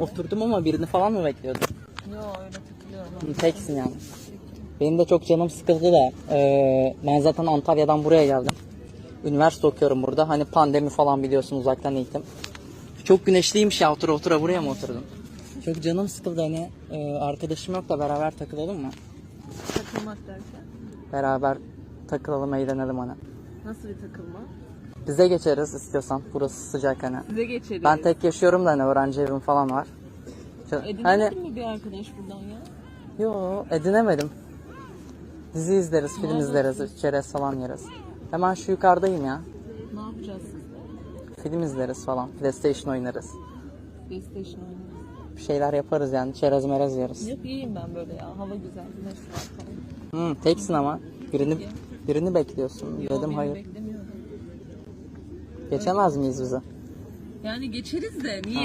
Oturdum ama birini falan mı bekliyordun? Yo öyle takılıyorum. Teksin yani. Benim de çok canım sıkıldı da eee, ben zaten Antalya'dan buraya geldim. Üniversite okuyorum burada. Hani pandemi falan biliyorsun uzaktan eğitim. Çok güneşliymiş ya otura otura buraya mı oturdum? Çok canım sıkıldı hani eee, arkadaşım yok da beraber takılalım mı? Takılmak derken? Beraber takılalım eğlenelim hani. Nasıl bir takılma? Bize geçeriz istiyorsan. Burası sıcak hani. Size geçelim. Ben tek yaşıyorum da hani öğrenci evim falan var. Edinemedin Hani mi bir arkadaş buradan ya? yo edinemedim. Dizi izleriz, film izleriz, çerez falan yeriz. Hemen şu yukarıdayım ya. Ne yapacağız sizde? Film izleriz falan. PlayStation oynarız. PlayStation oynarız. Bir şeyler yaparız yani. Çerez merez yeriz. Yok iyiyim ben böyle ya. Hava güzel, güneş var falan. Hı, teksin ama. Birini birini bekliyorsun. Yo, Dedim hayır. beklemiyordum. Geçemez miyiz bize? Yani geçeriz de niye